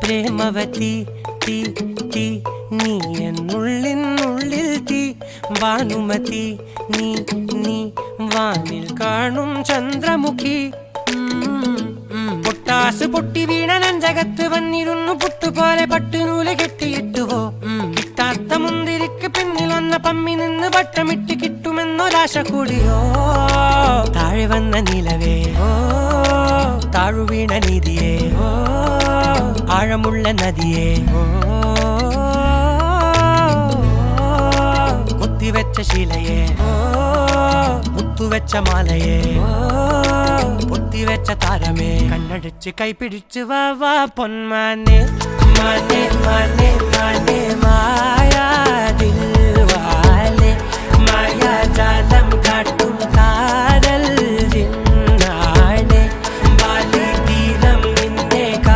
പ്രേമവതി തീ തീ നീ എന്നുള്ളിനുള്ളിൽ തീ ഭാനുമതി നീ നീ വാനിൽ കാണും ചന്ദ്രമുഖി. പൊട്ടാസ് പൊട്ടി വീണ നഞ്ചകത്ത് വന്നിരുന്നു പുട്ടുപോലെ പട്ടുനൂൽ കെട്ടിയിട്ടുവോ. കിട്ടാത്ത മുന്തിരിക്ക് പിന്നിൽ വന്ന പമ്മി നിന്ന് വട്ടമിട്ട് കിട്ടുമെന്നൊരാശ കൂടിയോ താഴെ വന്ന നിലവേ ഓ தாழ்வீண நிதியே ஆழமுள்ள நதியே குத்தி வச்ச சீலையே முத்து வச்ச மாலையே புத்தி வச்ச தாரமே கண்ணடிச்சு கைப்பிடிச்சு வா வா பொன்மானே மானே மானே